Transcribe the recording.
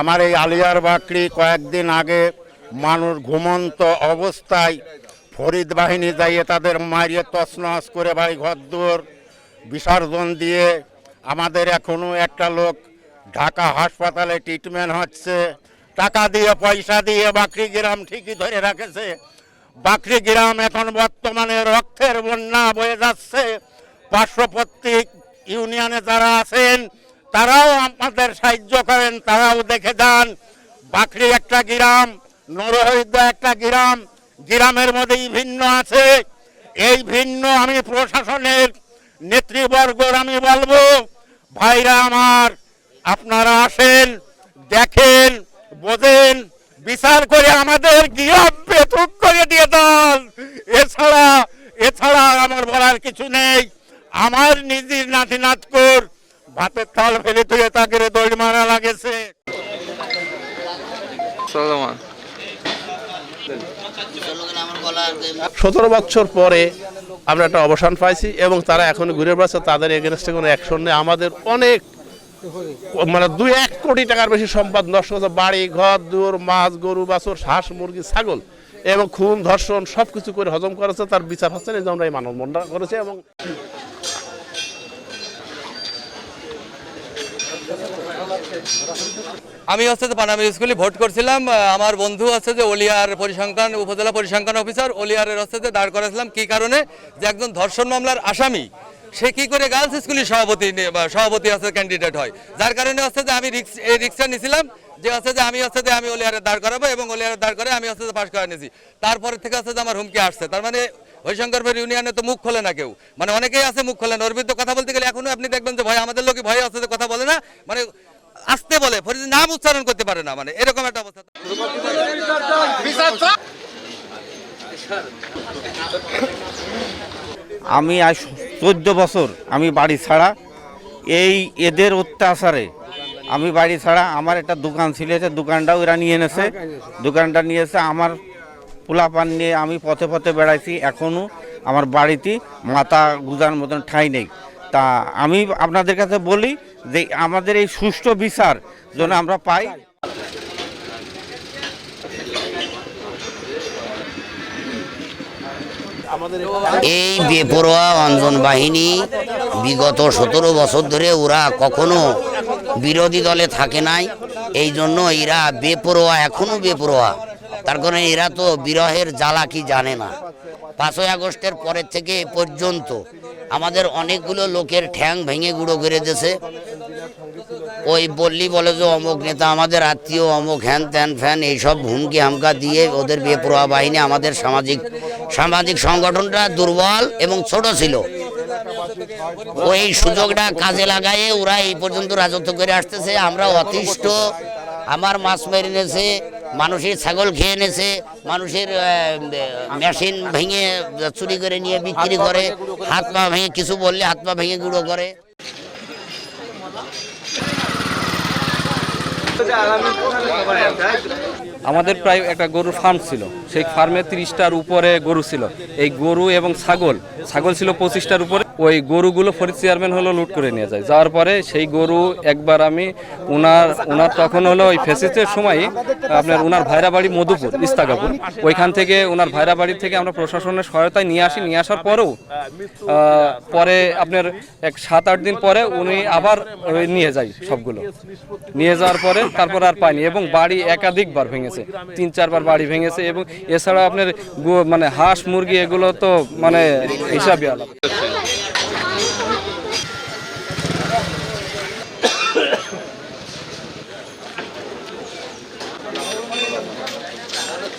আমার এই আলিয়ার বাকরি কয়েকদিন আগে মানুষ ঘুমন্ত অবস্থায় ফরিদ বাহিনী যাইয়ে তাদের মারিয়ে তছনছ করে বাড়ি ঘরদুয়ার বিসর্জন দিয়ে আমাদের এখনও একটা লোক ঢাকা হাসপাতালে ট্রিটমেন্ট হচ্ছে। টাকা দিয়ে, পয়সা দিয়ে বাকরি গ্রাম ঠিকই ধরে রাখেছে। বাকরি গ্রাম এখন বর্তমানে রক্তের বন্যা বয়ে যাচ্ছে। পার্শ্ববর্তী ইউনিয়নে যারা আছেন তারাও আমাদের সাহায্য করেন, তারাও দেখে যান। বাকরি একটা গ্রাম, নরহরিদ্র একটা গ্রাম, গ্রামের মধ্যেই ভিন্ন আছে। এই ভিন্ন আমি প্রশাসনের নেতৃবর্গর আমি বলব, ভাইরা আমার, আপনারা আসেন, দেখেন, বোঝেন, বিচার করে আমাদের করে দিয়ে দেন। এছাড়া এছাড়া আমার বলার কিছু নেই। আমার নিজের নাতি নাতকুর ভাতের থাল ফেলে তুলে তাকে দৌড় মারা লাগেছে। সতেরো বছর পরে আমরা একটা অবসান পাইছি এবং তারা এখন ঘুরে বেড়াচ্ছে। তাদের এগেনস্টে কোনো অ্যাকশন নেই। আমাদের অনেক মানে দুই এক কোটি টাকার বেশি সম্পদ নষ্ট হচ্ছে বাড়ি ঘর দুয়ার মাছ গরু বাছুর হাঁস মুরগি ছাগল এবং খুন ধর্ষণ সব কিছু করে হজম করেছে। তার বিচার হচ্ছে না যে আমরা এই মানব মন্ডা করেছে এবং আমি হচ্ছে যে পানামি স্কুলে ভোট করছিলাম আমার বন্ধু হচ্ছে যে ওলিয়ার পরিসংখ্যান, উপজেলা পরিসংখ্যান অফিসার, ওলিয়ারের হচ্ছে যে দাঁড় করেছিলাম। কি কারণে? যে একজন ধর্ষণ মামলার আসামি, সে কি করে গার্লস স্কুলের সভাপতি সভাপতি হচ্ছে ক্যান্ডিডেট হয়। যার কারণে হচ্ছে যে আমি রিক্স এই রিক্সা নিছিলাম, যে হচ্ছে যে আমি হচ্ছে যে আমি ওলিয়ারে দাঁড় করাবো এবং ওলিয়ারে দাঁড় করে আমি হচ্ছে যে পাশ করে নিয়েছি তারপরে থেকে হচ্ছে যে আমার হুমকি আসছে। তার মানে হরিশঙ্করপুর ইউনিয়নে তো মুখ খোলে না কেউ। মানে অনেকেই আছে মুখ খোলে না। ওর বিরুদ্ধে কথা বলতে গেলে এখনও আপনি দেখবেন যে ভয়, আমাদের লোকে ভয় আছে যে কথা বলে না। মানে আসতে বলে ফরিদ নাম উচ্চারণ করতে পারে না মানে এরকম একটা অবস্থা। আমি আজ চোদ্দ বছর আমি বাড়ি ছাড়া, এই এদের অত্যাচারে আমি বাড়ি ছাড়া আমার একটা দোকান ছিল দোকানটাও এরা নিয়ে এনেছে। দোকানটা নিয়েছে আমার পোলাপান নিয়ে আমি পথে পথে বেড়াইছি এখনও আমার বাড়িতে মাথা গুজার মতন ঠাঁই নেই। তা আমি আপনাদের কাছে বলি যে আমাদের এই সুষ্ঠু বিচার যেন আমরা পাই। এই বেপরোয়া অঞ্জন বাহিনী বিগত সতেরো বছর ধরে ওরা কখনো বিরোধী দলে থাকে নাই, এই জন্য এরা বেপরোয়া, এখনও বেপরোয়া। তার কারণে এরা তো বিরহের জ্বালা কি জানে না। পাঁচই আগস্টের পরের থেকে এ পর্যন্ত আমাদের অনেকগুলো লোকের ঠ্যাং ভেঙে গুঁড়ো করে দিয়েছে। ওই বললি বলে যে অমুক নেতা আমাদের আত্মীয়, অমুক হ্যান ত্যান ফ্যান, এইসব হুমকি হামকা দিয়ে ওদের বিয়ে বেপরোয়া বাহিনী আমাদের সামাজিক সামাজিক সংগঠনটা দুর্বল এবং ছোট ছিল। ওই সুযোগটা কাজে লাগায়ে ওরা এই পর্যন্ত রাজত্ব করে আসতেছে। আমরা অতিষ্ঠ, আমার মাছ মেরে এনেছে মানুষের ছাগল খেয়ে এনেছে, মানুষের মেশিন ভেঙে চুরি করে নিয়ে বিক্রি করে, হাত পা ভেঙে কিছু বললে হাত পা ভেঙে গুঁড়ো করে। আমাদের প্রায় একটা গরুর ফার্ম ছিল। সেই ফার্মে তিরিশটার উপরে গরু ছিল। এই গরু এবং ছাগল ছাগল ছিল পঁচিশটার উপরে। ওই গরুগুলো ফরিদ চেয়ারম্যান হলো লুট করে নিয়ে যায়। যাওয়ার পরে সেই গরু একবার আমি ওনার ওনার তখন হলো ওই ফেসিসের সময় আপনার ওনার ভাইরা বাড়ি মধুপুর ইস্তাকাপুর ওইখান থেকে ওনার ভাইরা বাড়ি থেকে আমরা প্রশাসনের সহায়তায় নিয়ে আসি, নিয়ে আসার পরেও পরে আপনার এক সাত আট দিন পরে উনি আবার নিয়ে যায় সবগুলো। নিয়ে যাওয়ার পরে তারপর আর পাইনি এবং বাড়ি একাধিকবার ভেঙেছে। তিন চারবার বাড়ি ভেঙেছে এবং এছাড়া আপনার মানে হাঁস মুরগি এগুলো তো মানে হিসাবে আলাদা।